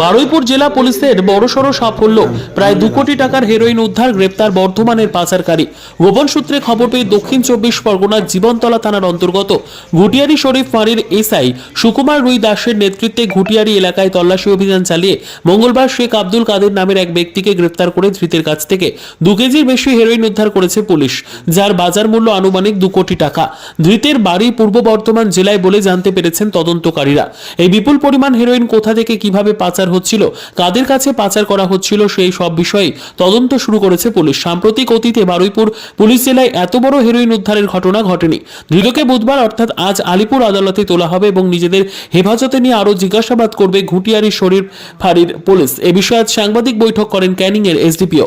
বারুইপুর জেলা পুলিশের বড়সড় সাফল্য, প্রায় দু কোটি টাকার হেরোইন উদ্ধার, গ্রেপ্তার, বর্ধমানের পাচারকারী। গোপন সূত্রে খবর পেয়ে দক্ষিণ চব্বিশ পরগনার জীবনতলা থানার অন্তর্গত ঘুটিয়ারি শরীফ ফাঁড়ির এসআই সুকুমার রুই দাসের নেতৃত্বে ঘুটিয়ারি এলাকায় তল্লাশি অভিযান চালিয়ে মঙ্গলবার শেখ আব্দুল কাদের নামের এক ব্যক্তিকে গ্রেপ্তার করে ধৃতের কাছ থেকে দু কেজির বেশি হেরোইন উদ্ধার করেছে পুলিশ, যার বাজার মূল্য আনুমানিক দু কোটি টাকা। ধৃতের বাড়ি পূর্ব বর্ধমান জেলায় বলে জানতে পেরেছেন তদন্তকারীরা। এই বিপুল পরিমাণ হেরোইন কোথা থেকে কীভাবে পাচার হচ্ছিল। কাদের কাছে পাচার করা হচ্ছিল সেই সব বিষয়ে তদন্ত শুরু করেছে পুলিশ। সাম্প্রতিক অতীতে বারুইপুর পুলিশ জেলায় এত বড় হেরোইন উদ্ধারের ঘটনা ঘটেনি। ধৃতকে বুধবার অর্থাৎ আজ আলিপুর আদালতে তোলা হবে এবং নিজেদের হেফাজতে নিয়ে আরও জিজ্ঞাসাবাদ করবে ঘুটিয়ারি শরীর ফাঁড়ির পুলিশ। এ বিষয়ে আজ সাংবাদিক বৈঠক করেন ক্যানিং এর এসডিপিও।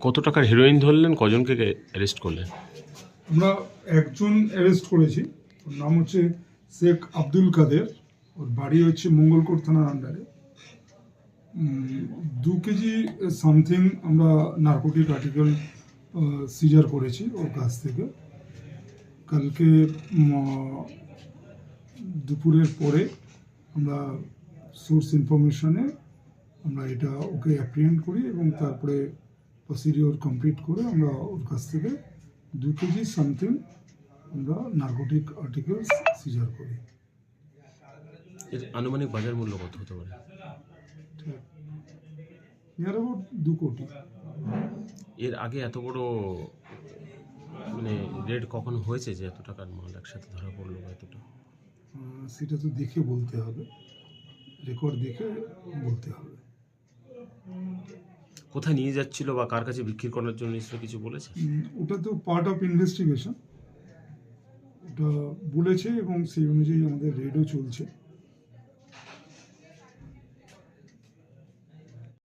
কত টাকার হিরোইন ধরলেন? কজনকে অ্যারেস্ট করলেন? আমরা একজন অ্যারেস্ট করেছি। ওর নাম হচ্ছে শেখ আব্দুল কাদের। ওর বাড়ি হচ্ছে মঙ্গলকোট থানার আন্ডারে দু কেজি সামথিং আমরা নার্কোটিক আর্টিকেল সিজার করেছি ওর কাছ থেকে। কালকে দুপুরের পরে আমরা সোর্স ইনফরমেশনে আমরা এটা ওকে অ্যাপ্রিয়েন্ট করি এবং তারপরে প্রসিডিওর কমপ্লিট করে আমরা ওর কাছ থেকে দু কেজি সামথিং আমরা নার্কোটিক আর্টিকেলস সিজার করি। আনুমানিক বাজার মূল্য কত হতে পারে? নিয়ার অ্যাবাউট দু কোটি এর আগে এত বড় মানে রেড কখন হয়েছে যে এত টাকার মাল একসাথে ধরা পড়ল বা এতটা? সেটা তো দেখে বলতে হবে। রেকর্ড দেখে বলতে হবে। কোথায় নিয়ে যাচ্ছিল বা কার কাছে বিক্রি করার জন্য নিশ্চয় কিছু বলেছে? ওটা তো পার্ট অফ ইনভেস্টিগেশন ওটা বলেছে এবং সেই অনুযায়ী আমাদের রেডও চলছে।